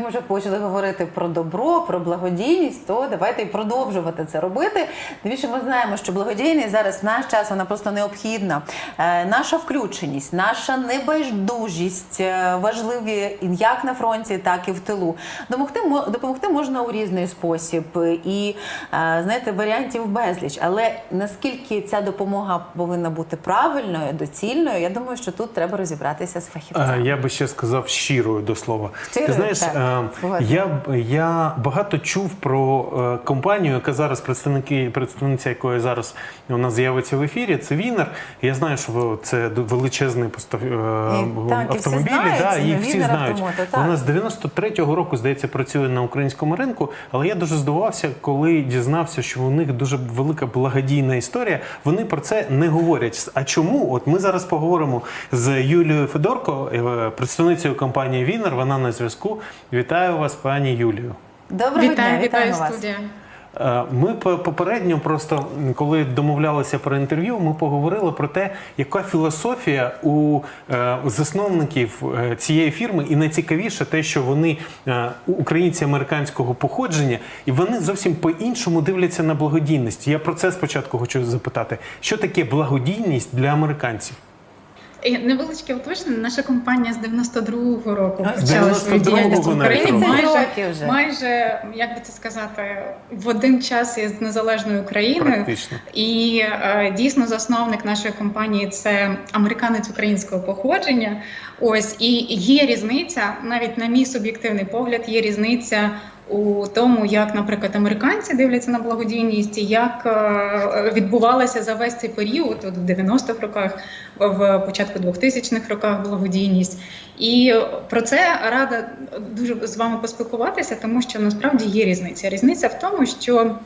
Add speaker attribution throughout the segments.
Speaker 1: Ми вже почали говорити про добро, про благодійність, то давайте і продовжувати це робити. Тим ми знаємо, що благодійність зараз в наш час вона просто необхідна. Е, наша включеність, наша небайдужість е, важливі як на фронті, так і в тилу. Допомогти мо- допомогти можна у різний спосіб, і е, знаєте, варіантів безліч. Але наскільки ця допомога повинна бути правильною, доцільною, я думаю, що тут треба розібратися з фахівцями.
Speaker 2: Я би ще сказав щирою до слова.
Speaker 1: Щирою,
Speaker 2: Ти знаєш,
Speaker 1: так.
Speaker 2: Я, я багато чув про е, компанію, яка зараз представники, представниця якої зараз у нас з'явиться в ефірі. Це Вінер. Я знаю, що це величезний постав е,
Speaker 1: так, і всі
Speaker 2: автомобілі.
Speaker 1: знають,
Speaker 2: да, їх всі знають. Вона з 93-го року, здається, працює на українському ринку. Але я дуже здивувався, коли дізнався, що у них дуже велика благодійна історія. Вони про це не говорять. А чому? От ми зараз поговоримо з Юлією Федорко, е, представницею компанії Вінер. Вона на зв'язку. Вітаю вас, пані Юлію.
Speaker 1: Доброго
Speaker 3: Вітаю,
Speaker 1: дня,
Speaker 3: вітаю
Speaker 1: вас.
Speaker 3: студія.
Speaker 2: Е, Ми по- попередньо просто коли домовлялися про інтерв'ю, ми поговорили про те, яка філософія у е, засновників е, цієї фірми, і найцікавіше те, що вони українці американського походження, і вони зовсім по-іншому дивляться на благодійність. Я про це спочатку хочу запитати: що таке благодійність для американців?
Speaker 3: І Невеличке уточнення. Наша компанія з 92-го року почала свою діяльність в Україні. Майже, майже, як би це сказати, в один час із незалежною Україною.
Speaker 2: Практично.
Speaker 3: І е, дійсно засновник нашої компанії це американець українського походження. Ось і є різниця, навіть на мій суб'єктивний погляд, є різниця. У тому, як, наприклад, американці дивляться на благодійність, як е, відбувалася за весь цей період, от в 90-х роках, в початку 2000-х роках благодійність, і про це рада дуже з вами поспілкуватися, тому що насправді є різниця. Різниця в тому, що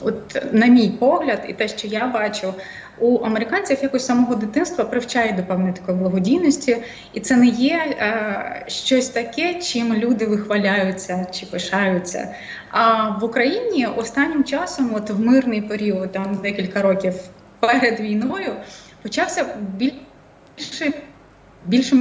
Speaker 3: От, на мій погляд, і те, що я бачу, у американців якось самого дитинства привчають до певної такої благодійності, і це не є е, щось таке, чим люди вихваляються чи пишаються. А в Україні останнім часом, от в мирний період, там декілька років перед війною, почався більше. Більше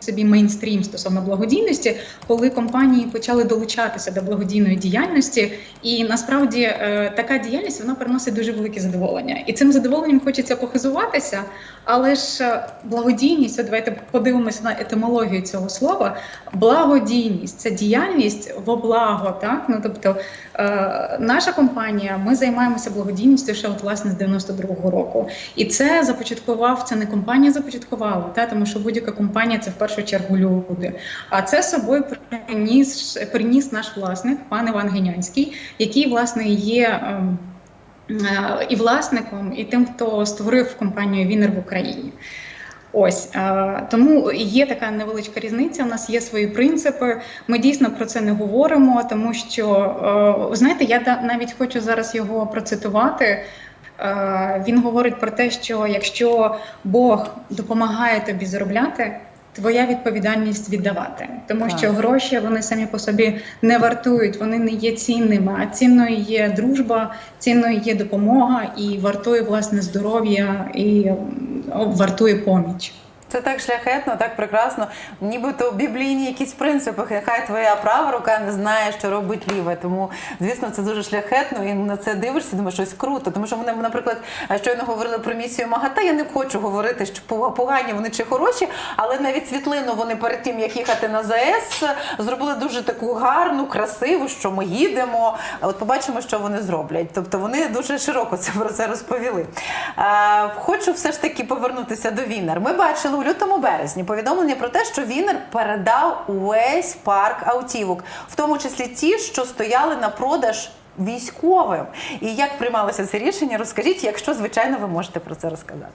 Speaker 3: собі мейнстрім стосовно благодійності, коли компанії почали долучатися до благодійної діяльності, і насправді е, така діяльність вона приносить дуже велике задоволення. І цим задоволенням хочеться похизуватися. Але ж е, благодійність, от давайте подивимося на етимологію цього слова. Благодійність це діяльність во благо. Так ну тобто е, наша компанія, ми займаємося благодійністю ще от власне з 92-го року. І це започаткував це не компанія започаткувала, та тому що будь-яка компанія це в першу чергу люди. А це собою приніс приніс наш власник, пан Іван Генянський, який власне є. ем, е, І власником, і тим, хто створив компанію Вінер в Україні. Ось е, тому є така невеличка різниця. У нас є свої принципи. Ми дійсно про це не говоримо, тому що е, знаєте, я навіть хочу зараз його процитувати. Е, Він говорить про те, що якщо Бог допомагає тобі заробляти, твоя відповідальність віддавати, тому
Speaker 1: Так.
Speaker 3: що гроші вони самі по собі не вартують, вони не є цінними. А цінною є дружба, цінною є допомога, і вартує власне здоров'я і вартує поміч.
Speaker 1: Це так шляхетно, так прекрасно. Нібито біблійні якісь принципи. Нехай твоя права рука не знає, що робить ліва. Тому, звісно, це дуже шляхетно. І на це дивишся, думаєш, щось круто. Тому що вони, наприклад, щойно говорили про місію МАГАТА. Я не хочу говорити, що пога- погані вони чи хороші, але навіть світлину вони перед тим, як їхати на ЗАЕС, зробили дуже таку гарну, красиву, що ми їдемо. От побачимо, що вони зроблять. Тобто вони дуже широко це про це розповіли. Е, хочу все ж таки повернутися до Вінер. Ми бачили у лютому березні повідомлення про те, що Вінер передав увесь парк автівок, в тому числі ті, що стояли на продаж. Військовим і як приймалося це рішення, розкажіть, якщо звичайно ви можете про це розказати.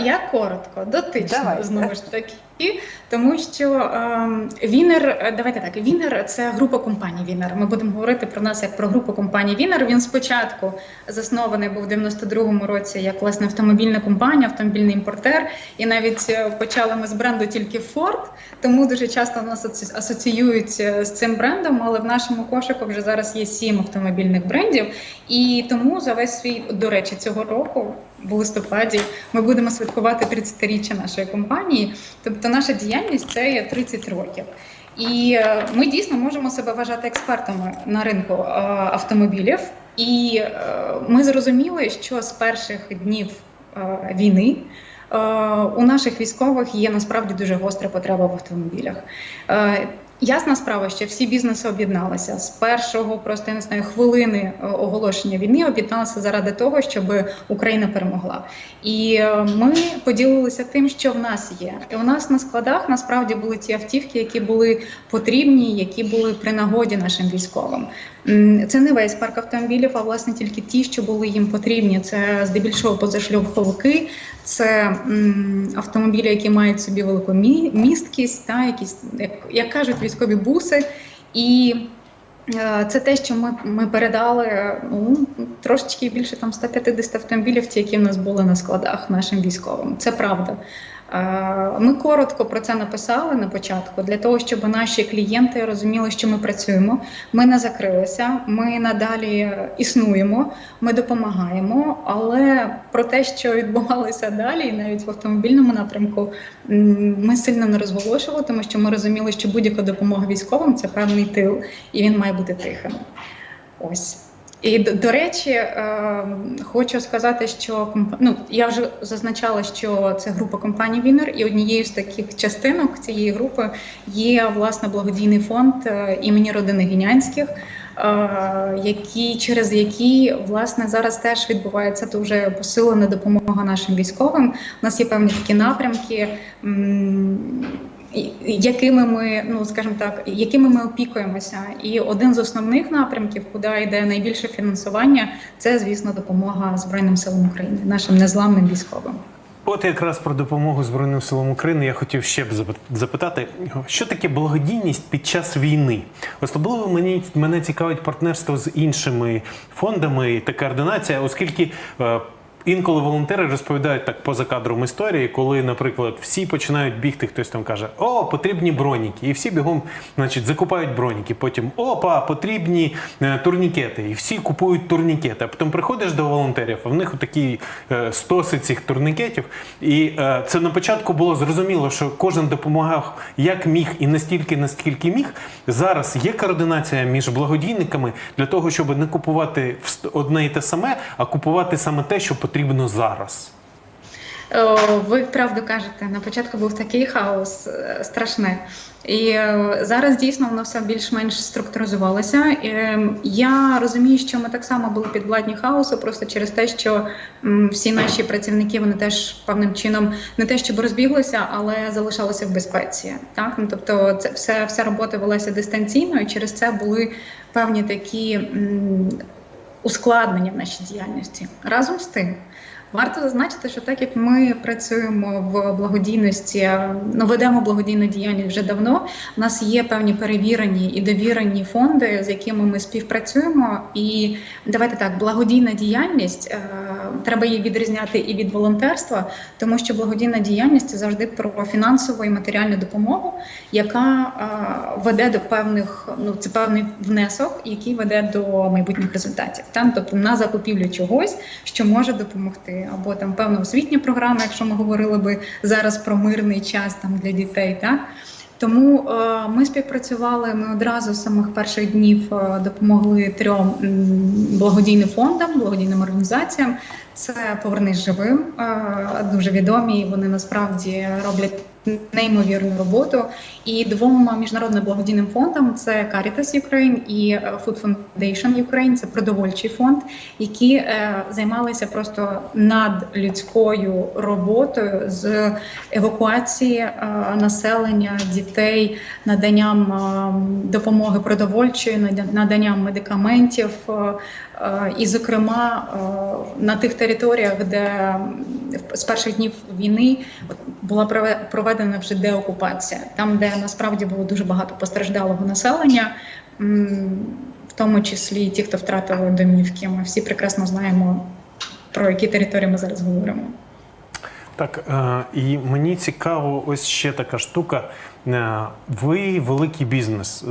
Speaker 3: Я коротко, дотично
Speaker 1: Давайте.
Speaker 3: знову ж таки, тому що ем, Вінер, е, давайте так, Вінер це група компаній Вінер. Ми будемо говорити про нас як про групу компаній Вінер. Він спочатку заснований був в 92-му році як власне автомобільна компанія, автомобільний імпортер. І навіть е, почали ми з бренду тільки Ford, тому дуже часто нас асоці- асоціюють е, з цим брендом. Але в нашому кошику вже зараз є сім автомобільних брендів. І тому за весь свій до речі, цього року в листопаді ми будемо святкувати 30-річчя нашої компанії. Тобто, наша діяльність це є 30 років. І е, ми дійсно можемо себе вважати експертами на ринку е, автомобілів. І е, ми зрозуміли, що з перших днів війни у наших військових є насправді дуже гостра потреба в автомобілях. Ясна справа, що всі бізнеси об'єдналися з першого, просто я не знаю, хвилини е, оголошення війни об'єдналися заради того, щоб Україна перемогла. І е, ми поділилися тим, що в нас є. І у нас на складах насправді були ті автівки, які були потрібні, які були при нагоді нашим військовим. Це не весь парк автомобілів, а власне тільки ті, що були їм потрібні. Це здебільшого позашлюбовики, це автомобілі, які мають собі велику місткість, та якісь, як, як кажуть, військові буси. І е, це те, що ми, ми передали ну, трошечки більше там 150 автомобілів, ті, які в нас були на складах нашим військовим. Це правда. Е, Ми коротко про це написали на початку для того, щоб наші клієнти розуміли, що ми працюємо. Ми не закрилися, ми надалі існуємо, ми допомагаємо. Але про те, що відбувалося далі, навіть в автомобільному напрямку, ми сильно не розголошували, тому що ми розуміли, що будь-яка допомога військовим це певний тил, і він має бути тихим. Ось. І до, речі, е, хочу сказати, що ну, я вже зазначала, що це група компаній Вінер, і однією з таких частинок цієї групи є власне благодійний фонд е, імені родини Гінянських, е, які через які власне зараз теж відбувається дуже посилена допомога нашим військовим. У нас є певні такі напрямки. Якими ми, ну скажімо так, якими ми опікуємося, і один з основних напрямків, куди йде найбільше фінансування, це звісно допомога Збройним силам України, нашим незламним військовим.
Speaker 2: От якраз про допомогу Збройним силам України я хотів ще б запитати, що таке благодійність під час війни? Особливо мені мене цікавить партнерство з іншими фондами та координація, оскільки. Інколи волонтери розповідають так поза кадром історії, коли, наприклад, всі починають бігти, хтось там каже: О, потрібні броніки, і всі бігом, значить, закупають броніки. Потім опа, потрібні е, турнікети, і всі купують турнікети. А потім приходиш до волонтерів, а в них такі е, стоси цих турнікетів. І е, це на початку було зрозуміло, що кожен допомагав як міг і настільки, наскільки міг. Зараз є координація між благодійниками для того, щоб не купувати одне і те саме, а купувати саме те, що потрібно зараз.
Speaker 3: Ви правду кажете, на початку був такий хаос е, страшне. І е, зараз дійсно воно все більш-менш структуризувалося. Е, Я розумію, що ми так само були підвладні хаосу, просто через те, що всі наші працівники вони теж певним чином не те, щоб розбіглися, але залишалися в безпеці. Так, ну тобто, це все вся робота велася дистанційно, і через це були певні такі ускладнення в нашій діяльності. Разом з тим. Варто зазначити, що так як ми працюємо в благодійності, ну ведемо благодійну діяльність вже давно. У нас є певні перевірені і довірені фонди, з якими ми співпрацюємо. І давайте так, благодійна діяльність е, треба її відрізняти і від волонтерства, тому що благодійна діяльність це завжди про фінансову і матеріальну допомогу, яка е, веде до певних, ну це певний внесок, який веде до майбутніх результатів. Там, тобто на закупівлю чогось, що може допомогти, або там певна освітня програма, якщо ми говорили би зараз про мирний час там для дітей, так. Тому е, ми співпрацювали. Ми одразу з самих перших днів е, допомогли трьом благодійним фондам, благодійним організаціям. Це повернись живим, е, дуже відомі. Вони насправді роблять неймовірну роботу. І двом міжнародним благодійним фондам це Caritas Ukraine і е, Food Foundation Ukraine, це продовольчий фонд, які е, займалися просто надлюдською роботою з евакуації е, населення, дітей, наданням е, допомоги продовольчої, нада- наданням медикаментів. е, І, зокрема, е, на тих територіях, де з перших днів війни була прове- проведена вже деокупація, там, де насправді було дуже багато постраждалого населення, в тому числі ті, хто втратили домівки. Ми всі прекрасно знаємо, про які території ми зараз говоримо.
Speaker 2: Так, е, і мені цікаво, ось ще така штука. Е, Ви великий бізнес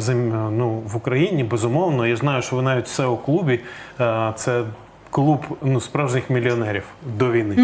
Speaker 2: ну, в Україні, безумовно. Я знаю, що ви навіть в SEO клубі. Е, Це клуб ну, справжніх мільйонерів до війни.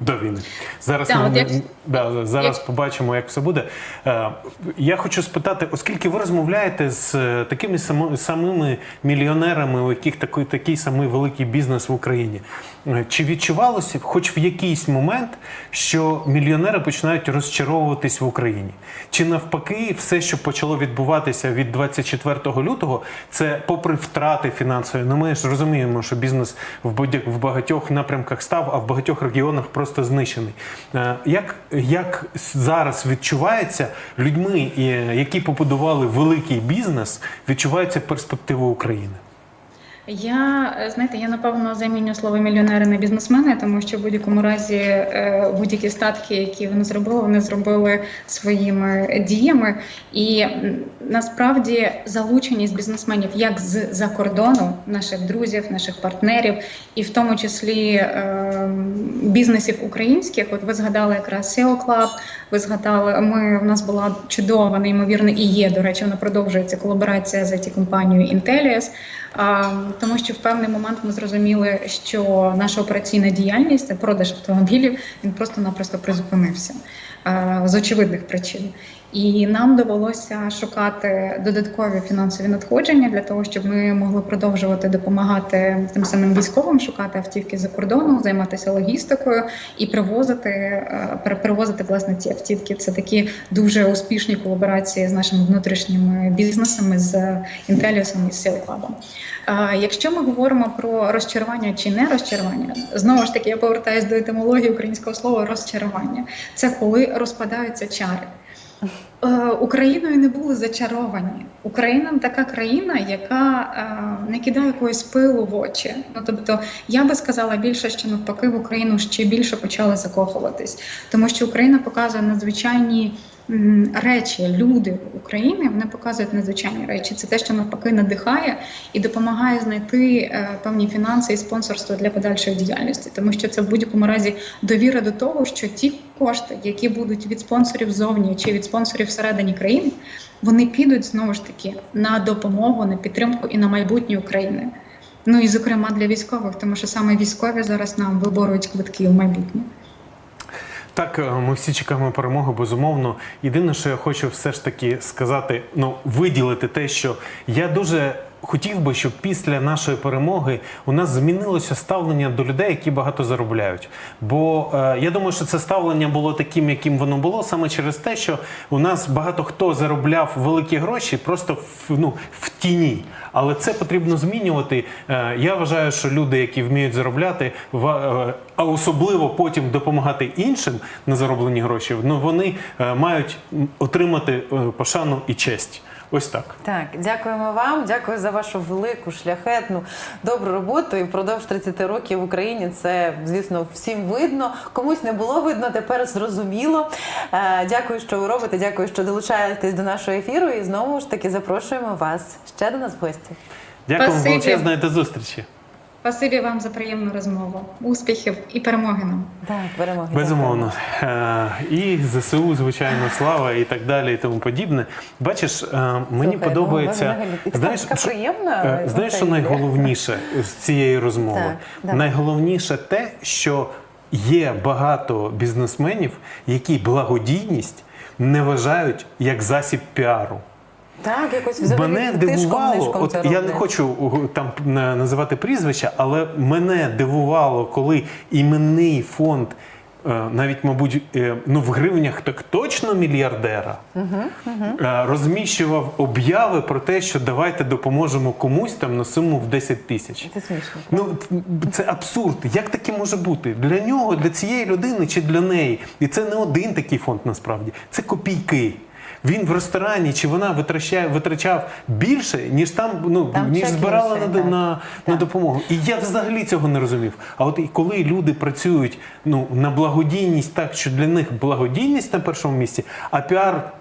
Speaker 2: До війни. Зараз,
Speaker 3: Так,
Speaker 2: ми,
Speaker 3: як-
Speaker 2: да, зараз
Speaker 3: як-
Speaker 2: побачимо, як все буде. Е, Я хочу спитати, оскільки ви розмовляєте з е, такими самими мільйонерами, у яких такий, такий самий великий бізнес в Україні, е, чи відчувалося, хоч в якийсь момент, що мільйонери починають розчаровуватись в Україні? Чи навпаки, все, що почало відбуватися від 24 лютого, це попри втрати фінансові? Ну ми ж розуміємо, що бізнес в багатьох- напрямках став, а в багатьох регіонах просто знищений. Е, Як, як зараз відчувається людьми, е, які побудували великий бізнес, відчувається перспектива України?
Speaker 3: Я е, знаєте, я напевно заміню слово мільйонери на бізнесмени, тому що в будь-якому разі е, будь-які статки, які вони зробили, вони зробили своїми діями. І насправді залученість бізнесменів як з за кордону, наших друзів, наших партнерів, і в тому числі е, бізнесів українських. От ви згадали якраз SEO Club, ви згадали, ми в нас була чудова, неймовірна і є. До речі, вона продовжується колаборація з it компанією Intellias. Тому що в певний момент ми зрозуміли, що наша операційна діяльність, продаж автомобілів, він просто-напросто призупинився з очевидних причин. І нам довелося шукати додаткові фінансові надходження для того, щоб ми могли продовжувати допомагати тим самим військовим, шукати автівки за кордону, займатися логістикою і привозити, е, перевозити власне ці автівки. Це такі дуже успішні колаборації з нашими внутрішніми бізнесами, з Інтеліусом і з Сілклабом. Якщо ми говоримо про розчарування чи не розчарування, знову ж таки я повертаюсь до етимології українського слова розчарування. Це коли розпадаються чари. Е, Україною не були зачаровані. Україна така країна, яка е, не кидає якогось пилу в очі. Ну тобто, я би сказала більше, що навпаки в Україну ще більше почали закохуватись, тому що Україна показує надзвичайні речі. Люди України вони показують надзвичайні речі. Це те, що навпаки надихає і допомагає знайти е, певні фінанси і спонсорство для подальшої діяльності, тому що це в будь-якому разі довіра до того, що ті кошти, які будуть від спонсорів зовні чи від спонсорів всередині країни, вони підуть знову ж таки на допомогу, на підтримку і на майбутнє України. Ну і зокрема для військових, тому що саме військові зараз нам виборують квитки в майбутнє.
Speaker 2: Так, е, ми всі чекаємо перемоги, безумовно. Єдине, що я хочу все ж таки сказати, ну виділити те, що я дуже хотів би, щоб після нашої перемоги у нас змінилося ставлення до людей, які багато заробляють. Бо е, я думаю, що це ставлення було таким, яким воно було, саме через те, що у нас багато хто заробляв великі гроші просто в, ну, в тіні. Але це потрібно змінювати. Е, Я вважаю, що люди, які вміють заробляти, ва- е, а особливо потім допомагати іншим на зароблені гроші, ну вони е, мають отримати е, пошану і честь. Ось так.
Speaker 1: Так, дякуємо вам. Дякую за вашу велику, шляхетну, добру роботу. І впродовж 30 років в Україні це, звісно, всім видно. Комусь не було видно, тепер зрозуміло. Е, Дякую, що ви робите. Дякую, що долучаєтесь до нашого ефіру. І знову ж таки запрошуємо вас ще до нас в гості.
Speaker 2: Дякую величезної до зустрічі.
Speaker 3: Спасибі вам за приємну розмову, успіхів і перемоги нам.
Speaker 1: Так, перемоги.
Speaker 2: Безумовно. Е, І ЗСУ, звичайно, слава і так далі, і тому подібне. Бачиш, е, мені
Speaker 1: Слухай, ну,
Speaker 2: подобається.
Speaker 1: і
Speaker 2: знаєш,
Speaker 1: така
Speaker 2: що-
Speaker 1: приємна,
Speaker 2: е, знаєш, що найголовніше з цієї розмови?
Speaker 1: Так, давай.
Speaker 2: Найголовніше те, що є багато бізнесменів, які благодійність не вважають як засіб піару.
Speaker 1: Так, якось взагалі
Speaker 2: Мене
Speaker 1: тишком,
Speaker 2: дивувало, от
Speaker 1: це
Speaker 2: я не хочу там називати прізвища, але мене дивувало, коли іменний фонд, е, навіть, мабуть, е, ну в гривнях так точно мільярдера, е, розміщував обяви про те, що давайте допоможемо комусь там на суму в 10 тисяч.
Speaker 1: Це смішно.
Speaker 2: Ну це абсурд. Як таке може бути? Для нього, для цієї людини чи для неї? І це не один такий фонд насправді, це копійки. Він в ресторані чи вона витрачає витрачав більше, ніж там, ну
Speaker 1: Там
Speaker 2: ніж збирала на, на, на допомогу. І я взагалі цього не розумів. А от і коли люди працюють ну на благодійність, так що для них благодійність на першому місці, а піар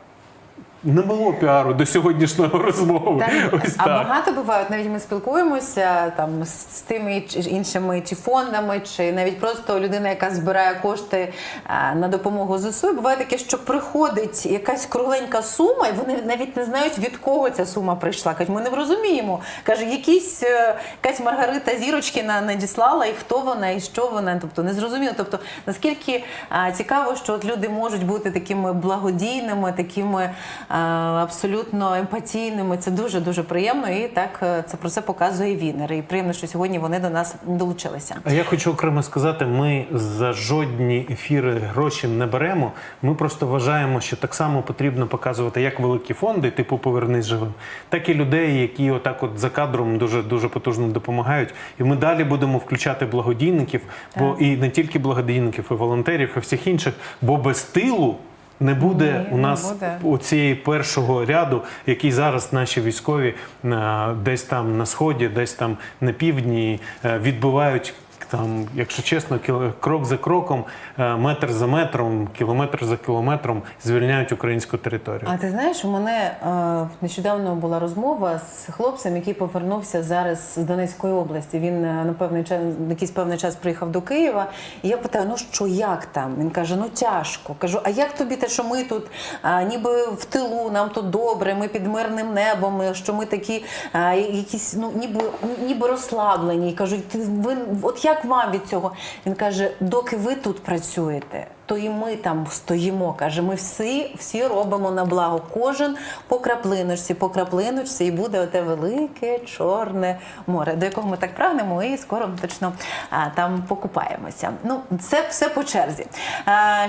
Speaker 2: не було піару до сьогоднішнього розмови.
Speaker 1: Так,
Speaker 2: Ось
Speaker 1: а
Speaker 2: так.
Speaker 1: багато бувають, навіть ми спілкуємося там з тими чи іншими чи фондами, чи навіть просто людина, яка збирає кошти а, на допомогу ЗСУ. Буває таке, що приходить якась кругленька сума, і вони навіть не знають від кого ця сума прийшла. Кажуть, ми не розуміємо. Каже, якісь е, якась Маргарита Зірочкіна надіслала, і хто вона, і що вона. Тобто не зрозуміло. Тобто наскільки а, цікаво, що от люди можуть бути такими благодійними, такими абсолютно емпатійними. Це дуже дуже приємно. І так е, це про це показує Вінер. І приємно, що сьогодні вони до нас долучилися.
Speaker 2: А я хочу окремо сказати: ми за жодні ефіри гроші не беремо. Ми просто вважаємо, що так само потрібно показувати як великі фонди, типу Повернись живим, так і людей, які отак от за кадром дуже дуже потужно допомагають. І ми далі будемо включати благодійників, бо
Speaker 1: Так.
Speaker 2: і не тільки благодійників, і волонтерів, і всіх інших. Бо без тилу. Не буде
Speaker 1: Ні,
Speaker 2: у нас
Speaker 1: буде.
Speaker 2: у цієї першого ряду, який зараз наші військові е, десь там на сході, десь там на півдні е, відбувають. Там, якщо чесно, крок за кроком, е, метр за метром, кілометр за кілометром звільняють українську територію.
Speaker 1: А ти знаєш, у мене е, нещодавно була розмова з хлопцем, який повернувся зараз з Донецької області. Він е, на певний час якийсь певний час приїхав до Києва. І я питаю: ну що, як там? Він каже: ну тяжко. Кажу, а як тобі те, що ми тут а, ніби в тилу, нам тут добре, ми під мирним небом, що ми такі а, якісь, ну ніби ніби розслаблені. Кажуть, ти ви от як вам від цього? Він каже: доки ви тут працюєте, то і ми там стоїмо. Каже, ми всі, всі робимо на благо. Кожен по краплиночці, по краплиночці, і буде оте велике чорне море, до якого ми так прагнемо, і скоро точно а, там покупаємося. Ну, це все по черзі. А,